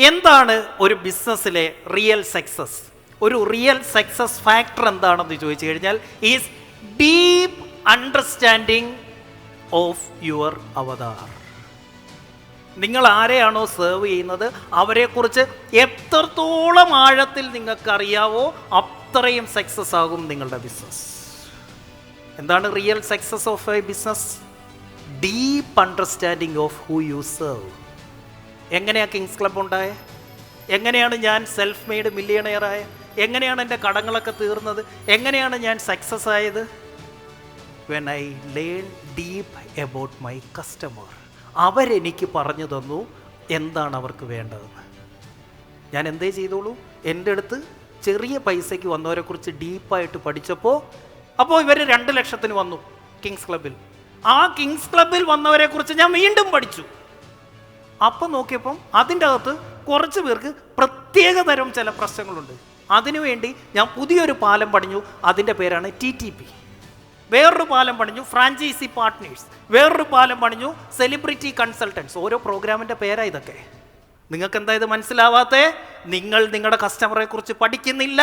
എന്താണ് ഒരു ബിസിനസ്സിലെ റിയൽ സക്സസ് ഒരു റിയൽ സക്സസ് ഫാക്ടർ എന്താണെന്ന് ചോദിച്ചു കഴിഞ്ഞാൽ is deep understanding of your avatar നിങ്ങൾ ആരെയാണോ സെർവ് ചെയ്യുന്നത് അവരെക്കുറിച്ച് എത്രത്തോളം ആഴത്തിൽ നിങ്ങൾക്കറിയാവോ അത്രയും സക്സസ് ആകും നിങ്ങളുടെ ബിസിനസ് എന്താണ് real success of a business deep understanding of who you serve എങ്ങനെയാണ് കിങ്സ് ക്ലബ് ഉണ്ടായത് എങ്ങനെയാണ് ഞാൻ സെൽഫ് മെയ്ഡ് മില്ലിയണയറായ എങ്ങനെയാണ് എന്റെ കടങ്ങളൊക്കെ തീർന്നത്? എങ്ങനെയാണ് ഞാൻ സക്സസ് ആയത്? When I learn deep about my customer അവരെനിക്ക് പറഞ്ഞു തന്നു എന്താണ് അവർക്ക് വേണ്ടതെന്ന്. ഞാൻ എന്തേ ചെയ്തോളൂ? എന്റെ അടുത്ത് ചെറിയ പൈസയ്ക്ക് വന്നവരെക്കുറിച്ച് ഡീപ്പായിട്ട് പഠിച്ചപ്പോൾ അപ്പോൾ ഇവർ രണ്ട് ലക്ഷത്തിന് വന്നു കിങ്സ് ക്ലബിൽ ആ കിങ്സ് ക്ലബിൽ വന്നവരെക്കുറിച്ച് ഞാൻ വീണ്ടും പഠിച്ചു. അപ്പം നോക്കിയപ്പം അതിന്റെ അകത്ത് കുറച്ച് പേർക്ക് പ്രത്യേക തരം ചില പ്രശ്നങ്ങളുണ്ട്. അതിനുവേണ്ടി ഞാൻ പുതിയൊരു പാലം പണിഞ്ഞു. അതിന്റെ പേരാണ് ടി ടി പി. വേറൊരു പാലം പണിഞ്ഞു ഫ്രാഞ്ചൈസി പാർട്ട്നേഴ്സ്. വേറൊരു പാലം പണിഞ്ഞു സെലിബ്രിറ്റി കൺസൾട്ടൻസ്. ഓരോ പ്രോഗ്രാമിന്റെ പേരാ ഇതൊക്കെ. നിങ്ങൾക്ക് എന്താ ഇത് മനസ്സിലാവാത്തേ? നിങ്ങൾ നിങ്ങളുടെ കസ്റ്റമറെ കുറിച്ച് പഠിക്കുന്നില്ല.